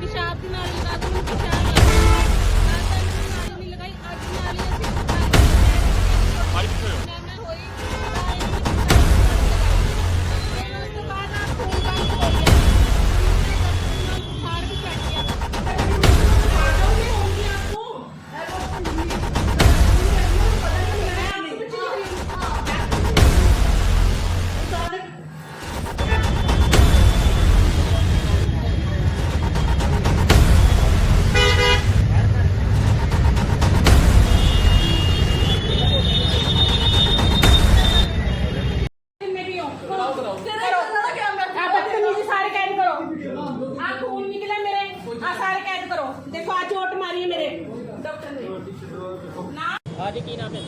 ਪਿਸ਼ਾਬ ਦੀ ਡਾਕਟਰ ਨੇ ਨਾ ਹਾਂਜੀ ਕੀ ਨਾਮ ਹੈ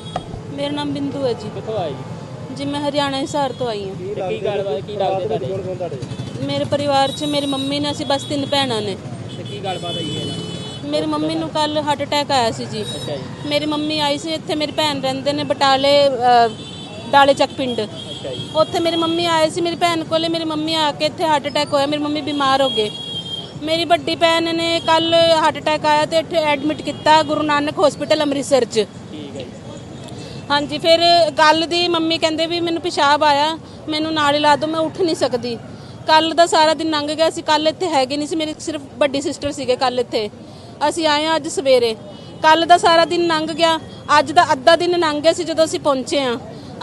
ਮੇਰਾ ਨਾਮ ਬਿੰਦੂ ਹੈ ਜੀ। ਕਿੱਥੋਂ ਆਏ ਜੀ? ਜੀ ਮੈਂ ਹਰਿਆਣਾ ਹਿਸਾਰ ਤੋਂ ਆਈ ਹਾਂ। ਤੇ ਕੀ ਗੱਲਬਾਤ ਕੀ ਲੱਗਦੇ ਤੁਹਾਡੇ? ਮੇਰੇ ਪਰਿਵਾਰ 'ਚ ਮੇਰੀ ਮੰਮੀ ਨੇ ਅਸੀਂ ਬਸ ਤਿੰਨ ਭੈਣਾਂ ਨੇ। ਤੇ ਕੀ ਗੱਲਬਾਤ ਹੋਈ ਹੈ ਨਾ ਮੇਰੀ ਮੰਮੀ ਨੂੰ ਕੱਲ ਹਾਰਟ ਅਟੈਕ ਆਇਆ ਸੀ ਜੀ। ਅੱਛਾ ਜੀ। ਮੇਰੀ ਮੰਮੀ ਆਈ ਸੀ ਇੱਥੇ ਮੇਰੀ ਭੈਣ ਰਹਿੰਦੇ ਨੇ ਬਟਾਲੇ ਅ, ਡਾਲੇ ਚੱਕ ਪਿੰਡ। ਅੱਛਾ ਜੀ। ਉੱਥੇ ਮੇਰੀ ਮੰਮੀ ਆਏ ਸੀ ਮੇਰੀ ਭੈਣ ਕੋਲੇ ਮੇਰੀ ਮੰਮੀ ਆ ਕੇ ਇੱਥੇ ਹਾਰਟ ਅਟੈਕ ਹੋਇਆ ਮੇਰੀ ਮੰਮੀ ਬਿਮਾਰ ਹੋ ਗਏ। ਮੇਰੀ ਵੱਡੀ ਭੈਣ ਨੇ ਕੱਲ ਹਾਰਟ ਅਟੈਕ ਆਇਆ ਤੇ ਇੱਥੇ ਐਡਮਿਟ ਕੀਤਾ ਗੁਰੂ ਨਾਨਕ ਹਸਪੀਟਲ ਅੰਮ੍ਰਿਤਸਰ 'ਚ। ਠੀਕ ਹੈ ਜੀ। ਹਾਂਜੀ ਫਿਰ ਕੱਲ ਦੀ ਮੰਮੀ ਕਹਿੰਦੇ ਵੀ ਮੈਨੂੰ ਪਿਸ਼ਾਬ ਆਇਆ ਮੈਨੂੰ ਨਾਲ ਹੀ ਲਾ ਦਿਓ ਮੈਂ ਉੱਠ ਨਹੀਂ ਸਕਦੀ। ਕੱਲ ਦਾ ਸਾਰਾ ਦਿਨ ਲੰਘ ਗਿਆ ਸੀ ਕੱਲ ਇੱਥੇ ਹੈਗੇ ਨਹੀਂ ਸੀ ਮੇਰੀ ਸਿਰਫ ਵੱਡੀ ਸਿਸਟਰ ਸੀਗੇ ਕੱਲ ਇੱਥੇ। ਅਸੀਂ ਆਏ ਹਾਂ ਅੱਜ ਸਵੇਰੇ। ਕੱਲ ਦਾ ਸਾਰਾ ਦਿਨ ਲੰਘ ਗਿਆ ਅੱਜ ਦਾ ਅੱਧਾ ਦਿਨ ਲੰਘ ਗਿਆ ਸੀ ਜਦੋਂ ਅਸੀਂ ਪਹੁੰਚੇ ਹਾਂ।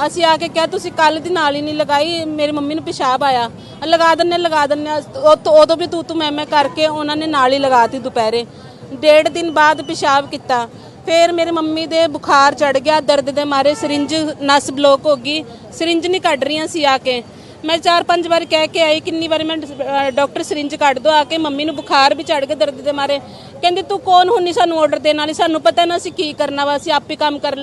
ਅਸੀਂ ਆ ਕੇ ਕਿਹਾ, ਤੁਸੀਂ ਕੱਲ ਦੀ ਨਾਲ ਹੀ ਨਹੀਂ ਲਗਾਈ, ਮੇਰੀ ਮੰਮੀ ਨੂੰ ਪਿਸ਼ਾਬ ਆਇਆ। ਲਗਾ ਦਿੰਨੇ ਲਗਾ ਦਿੰਨੇ ਉਹ ਤੋਂ- ਉਦੋਂ ਵੀ ਤੂੰ ਤੂੰ, ਮੈਂ ਮੈਂ ਕਰਕੇ ਉਹਨਾਂ ਨੇ ਨਾਲ ਹੀ ਲਗਾਤੀ ਦੁਪਹਿਰੇ। ਡੇਢ ਦਿਨ ਬਾਅਦ ਪਿਸ਼ਾਬ ਕੀਤਾ। ਫਿਰ ਮੇਰੇ ਮੰਮੀ ਦੇ ਬੁਖਾਰ ਚੜ ਗਿਆ, ਦਰਦ ਦੇ ਮਾਰੇ, ਸਰਿੰਜ ਨਸ ਬਲੋਕ ਹੋ ਗਈ। ਸਰਿੰਜ ਨਹੀਂ ਕੱਢ ਰਹੀਆਂ ਸੀ ਆ ਕੇ। ਮੈਂ ਚਾਰ ਪੰਜ ਵਾਰ ਕਹਿ ਕੇ ਆਈ, ਕਿੰਨੀ ਵਾਰ ਮੈਂ ਡਾਕਟਰ ਸਰਿੰਜ ਕੱਢ ਦੋ ਆ ਕੇ ਮੰਮੀ ਨੂੰ ਬੁਖਾਰ ਵੀ ਚੜ ਗਿਆ ਦਰਦ ਦੇ ਮਾਰੇ। ਕਹਿੰਦੇ, ਤੂੰ ਕੌਣ ਹੁੰਨੀ ਸਾਨੂੰ ਆਰਡਰ ਦੇਣ ਵਾਲੀ? ਸਾਨੂੰ ਪਤਾ ਨਾ ਅਸੀਂ ਕੀ ਕਰਨਾ ਵਾ, ਅਸੀਂ ਆਪੇ ਕੰਮ ਕਰ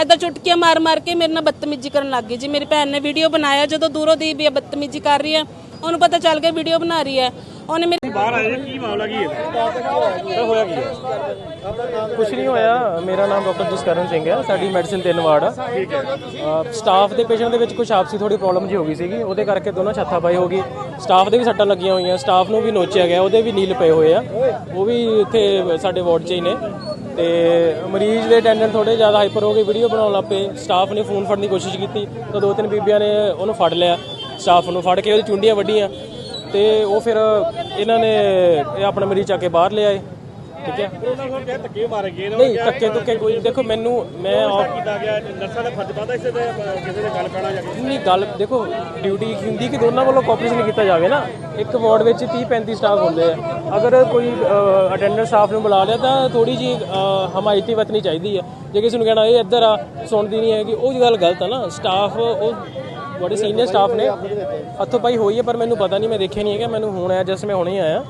ਐਦਾਂ ਚੁਟਕੀਆਂ ਮਾਰ ਮਾਰ ਕੇ ਮੇਰੇ ਨਾਲ ਬਦਤਮੀਜ਼ੀ ਕਰਨ ਲੱਗ ਗਈ ਜੀ। ਮੇਰੀ ਭੈਣ ਨੇ ਵੀਡੀਓ ਬਣਾਇਆ, ਜਦੋਂ ਦੂਰੋਂ ਦੀ ਵੀ ਇਹ ਬਦਤਮੀਜ਼ੀ ਕਰ ਰਹੀ ਹੈ, ਉਹਨੂੰ ਪਤਾ ਚੱਲ ਗਿਆ ਵੀਡੀਓ ਬਣਾ ਰਹੀ ਹੈ। ਉਹਨੇ ਮੇਰੀ ਬਾਹਰ ਆਏ ਕੀ ਮਾਮਲਾ ਕੀ ਹੈ? ਹੋਇਆ ਕੀ ਹੈ? ਕੁਛ ਨਹੀਂ ਹੋਇਆ। ਮੇਰਾ ਨਾਮ ਡਾਕਟਰ ਜਸਕਰਨ ਸਿੰਘ ਹੈ। ਸਾਡੀ ਮੈਡੀਸਿਨ ਤਿੰਨ ਵਾਰਡ ਆ। ਠੀਕ ਹੈ। ਸਟਾਫ ਦੇ ਪੇਸ਼ੈਂਟ ਦੇ ਵਿੱਚ ਕੁਝ ਆਪਸੀ ਥੋੜੀ ਪ੍ਰੋਬਲਮ ਜੀ ਹੋ ਗਈ ਸੀਗੀ। ਉਹਦੇ ਕਰਕੇ ਦੋਨੋਂ ਛੱਥਾ ਪਾਈ ਹੋ ਗਈ। ਸਟਾਫ ਦੇ ਵੀ ਸੱਟਾਂ ਲੱਗੀਆਂ ਹੋਈਆਂ। ਸਟਾਫ ਨੂੰ ਵੀ ਨੋਚਿਆ ਗਿਆ। ਉਹਦੇ ਵੀ ਨੀਲ ਪਏ ਹੋਏ ਆ। ਉਹ ਵੀ ਇੱਥੇ ਸਾਡੇ ਵਾਰਡ 'ਚ ਹੀ ਨੇ। ਤੇ ਮਰੀਜ਼ ਦੇ ਅਟੈਂਡੈਂਟ ਥੋੜੇ ਜ਼ਿਆਦਾ ਹਾਈਪਰ ਹੋ ਗਏ। ਵੀਡੀਓ ਬਣਾਉਣ ਲੱਗ ਪਏ। ਸਟਾਫ ਨੇ ਫੋਨ ਫੜਨ ਦੀ ਕੋਸ਼ਿਸ਼ ਕੀਤੀ। ਤਾਂ ਦੋ ਤਿੰਨ ਬੀਬੀਆਂ ਨੇ ਉਹਨੂੰ ਫੜ ਲਿਆ। ਸਟਾਫ ਨੂੰ ਫੜ ਕੇ ਉਹਦੀ ਚੁੰਡੀਆਂ ਵੱਡੀਆਂ ਤੇ ਉਹ ਫਿਰ ਇਹਨਾਂ ਨੇ ਇਹ ਆਪਣਾ ਮਰੀਜ਼ ਚੱਕ ਕੇ ਬਾਹਰ ਲਿਆਏ ਠੀਕ ਹੈ। ਉਹਨਾਂ ਨੂੰ ਕਿਹਾ ਧੱਕੇ ਮਾਰੇ ਗਏ ਨੇ ਨਹੀਂ ਧੱਕੇ ਧੁੱਕੇ ਕੋਈ ਦੇਖੋ ਮੈਨੂੰ ਮੈਂ ਆਪ- ਕੀਤਾ ਗਿਆ ਨਰਸਾਂ ਦਾ ਫਰਜ਼ ਪਾਦਾ ਇਸੇ ਤੇ ਕਿਸੇ ਦੇ ਗੱਲ ਪੈਣਾ ਜਾ ਕੇ ਨਹੀਂ ਗੱਲ ਦੇਖੋ ਡਿਊਟੀ ਹੁੰਦੀ ਕਿ ਦੋਨਾਂ ਵੱਲੋਂ ਕੋਆਪਰੇਸ਼ਨ ਕੀਤਾ ਜਾਵੇ ਨਾ। ਇੱਕ ਵਾਰਡ ਵਿੱਚ 30 35 ਸਟਾਫ ਹੁੰਦੇ ਆ। ਅਗਰ ਕੋਈ ਅਟੈਂਡੈਂਟ ਸਟਾਫ ਨੂੰ ਬੁਲਾ ਲਿਆ ਤਾਂ ਥੋੜੀ ਜੀ ਹਮਾਇਤੀ ਵਰਤਣੀ ਚਾਹੀਦੀ ਹੈ ਜੇ ਕਿਸੇ ਨੂੰ ਕਹਿਣਾ ਇਹ ਇੱਧਰ ਆ ਸੁਣਦੀ ਨਹੀਂ ਹੈਗੀ ਉਹ ਗੱਲ ਗਲਤ ਆ ਨਾ। ਸਟਾਫ ਉਹ ਬੜੇ ਸੀਨੀਅਰ ਸਟਾਫ ਨੇ। ਹੱਥੋਂ ਪਾਈ ਹੋਈ ਹੈ, ਪਰ ਮੈਨੂੰ ਪਤਾ ਨਹੀਂ, ਮੈਂ ਦੇਖਿਆ ਨਹੀਂ ਹੈਗਾ। ਮੈਨੂੰ ਹੁਣ ਆਇਆ ਜਸ ਮੈਂ ਹੁਣੇ ਆਇਆ।